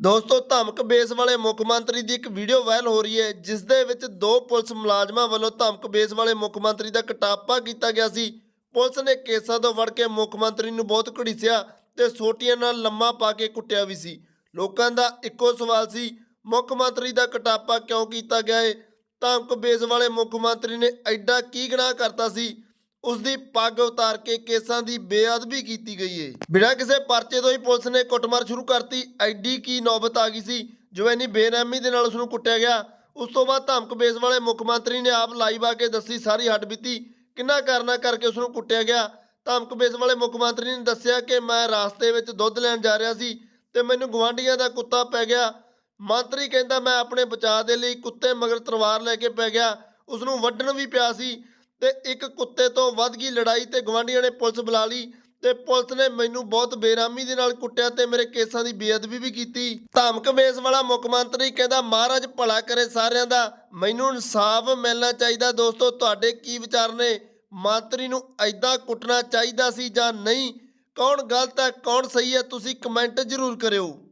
ਦੋਸਤੋ, ਧਮਕ ਬੇਸ ਵਾਲੇ ਮੁੱਖ ਮੰਤਰੀ ਦੀ ਇੱਕ ਵੀਡੀਓ ਵਾਇਰਲ ਹੋ ਰਹੀ ਹੈ, ਜਿਸ ਦੇ ਵਿੱਚ ਦੋ ਪੁਲਿਸ ਮੁਲਾਜ਼ਮਾਂ ਵੱਲੋਂ ਧਮਕ ਬੇਸ ਵਾਲੇ ਮੁੱਖ ਮੰਤਰੀ ਦਾ ਕਟਾਪਾ ਕੀਤਾ ਗਿਆ ਸੀ। ਪੁਲਿਸ ਨੇ ਕੇਸਾਂ ਤੋਂ ਵੜ ਕੇ ਮੁੱਖ ਮੰਤਰੀ ਨੂੰ ਬਹੁਤ ਘੜੀਸਿਆ ਤੇ ਸੋਟੀਆਂ ਨਾਲ ਲੰਮਾ ਪਾ ਕੇ ਕੁੱਟਿਆ ਵੀ ਸੀ। ਲੋਕਾਂ ਦਾ ਇੱਕੋ ਸਵਾਲ ਸੀ, ਮੁੱਖ ਮੰਤਰੀ ਦਾ ਕਟਾਪਾ ਕਿਉਂ ਕੀਤਾ ਗਿਆ ਹੈ ਧਮਕ ਬੇਸ ਵਾਲੇ ਮੁੱਖ ਮੰਤਰੀ ਨੇ ਐਡਾ ਕੀ ਗੁਨਾਹ ਕਰਤਾ ਸੀ? ਉਸ ਦੀ ਪੱਗ ਉਤਾਰ ਕੇ ਕੇਸਾਂ ਦੀ ਬੇਅਦਬੀ ਕੀਤੀ ਗਈ ਏ। ਬਿਨਾਂ ਕਿਸੇ ਪਰਚੇ ਤੋਂ ਹੀ ਪੁਲਿਸ ਨੇ ਕੁੱਟਮਾਰ ਸ਼ੁਰੂ ਕਰਤੀ। ਐਡੀ ਕੀ ਨੌਬਤ ਆ ਗਈ ਸੀ, ਜੋ ਇੰਨੀ ਬੇਰਹਿਮੀ ਦੇ ਨਾਲ ਉਸ ਨੂੰ ਕੁੱਟਿਆ ਗਿਆ। ਉਸ ਤੋਂ ਬਾਅਦ ਧਮਕ ਬੇਸ ਵਾਲੇ ਮੁੱਖ ਮੰਤਰੀ ਨੇ ਆਪ ਲਾਈਵ ਆ ਕੇ ਦੱਸੀ, ਸਾਰੀ ਹੱਡਬੀਤੀ ਕਿੰਨਾ ਕਰਨਾ ਕਰਕੇ ਉਸ ਨੂੰ ਕੁੱਟਿਆ ਗਿਆ? ਧਮਕ ਬੇਸ ਵਾਲੇ ਮੁੱਖ ਮੰਤਰੀ ਨੇ ਦੱਸਿਆ ਕਿ ਮੈਂ ਰਾਸਤੇ ਵਿੱਚ ਦੁੱਧ ਲੈਣ ਜਾ ਰਿਹਾ ਸੀ ਤੇ ਮੈਨੂੰ ਗਵਾਂਢੀਆਂ ਦਾ ਕੁੱਤਾ ਪੈ ਗਿਆ। ਮੰਤਰੀ ਕਹਿੰਦਾ, ਮੈਂ ਆਪਣੇ ਬਚਾਅ ਦੇ ਲਈ ਕੁੱਤੇ ਮਗਰ ਤਲਵਾਰ ਲੈ ਕੇ ਪੈ ਗਿਆ। ਉਸ ਨੂੰ ਵੱਢਣ ਵੀ ਪਿਆ ਸੀ। ਤੇ ਇੱਕ ਕੁੱਤੇ ਤੋਂ ਵੱਧ ਗਈ ਲੜਾਈ ਤੇ ਗਵਾਂਢੀਆਂ ਨੇ ਪੁਲਿਸ ਬੁਲਾ ਲਈ ਤੇ ਪੁਲਿਸ ਨੇ ਮੈਨੂੰ ਬਹੁਤ ਬੇਰਾਮੀ ਦੇ ਨਾਲ ਕੁੱਟਿਆ ਤੇ ਮੇਰੇ ਕੇਸਾਂ ਦੀ ਬੇਅਦਬੀ ਵੀ ਕੀਤੀ। ਧਮਕ ਬੇਸ ਵਾਲਾ ਮੁੱਖ ਮੰਤਰੀ ਕਹਿੰਦਾ, ਮਹਾਰਾਜ, ਭਲਾ ਕਰੇ ਸਾਰਿਆਂ ਦਾ। ਮੈਨੂੰ ਇਨਸਾਫ ਮਿਲਣਾ ਚਾਹੀਦਾ। ਦੋਸਤੋ, ਤੁਹਾਡੇ ਕੀ ਵਿਚਾਰ ਨੇ? ਮੰਤਰੀ ਨੂੰ ਐਦਾਂ ਕੁੱਟਣਾ ਚਾਹੀਦਾ ਸੀ ਜਾਂ ਨਹੀਂ? ਕੌਣ ਗਲਤ ਹੈ, ਕੌਣ ਸਹੀ ਹੈ, ਤੁਸੀਂ ਕਮੈਂਟ ਜ਼ਰੂਰ ਕਰਿਓ।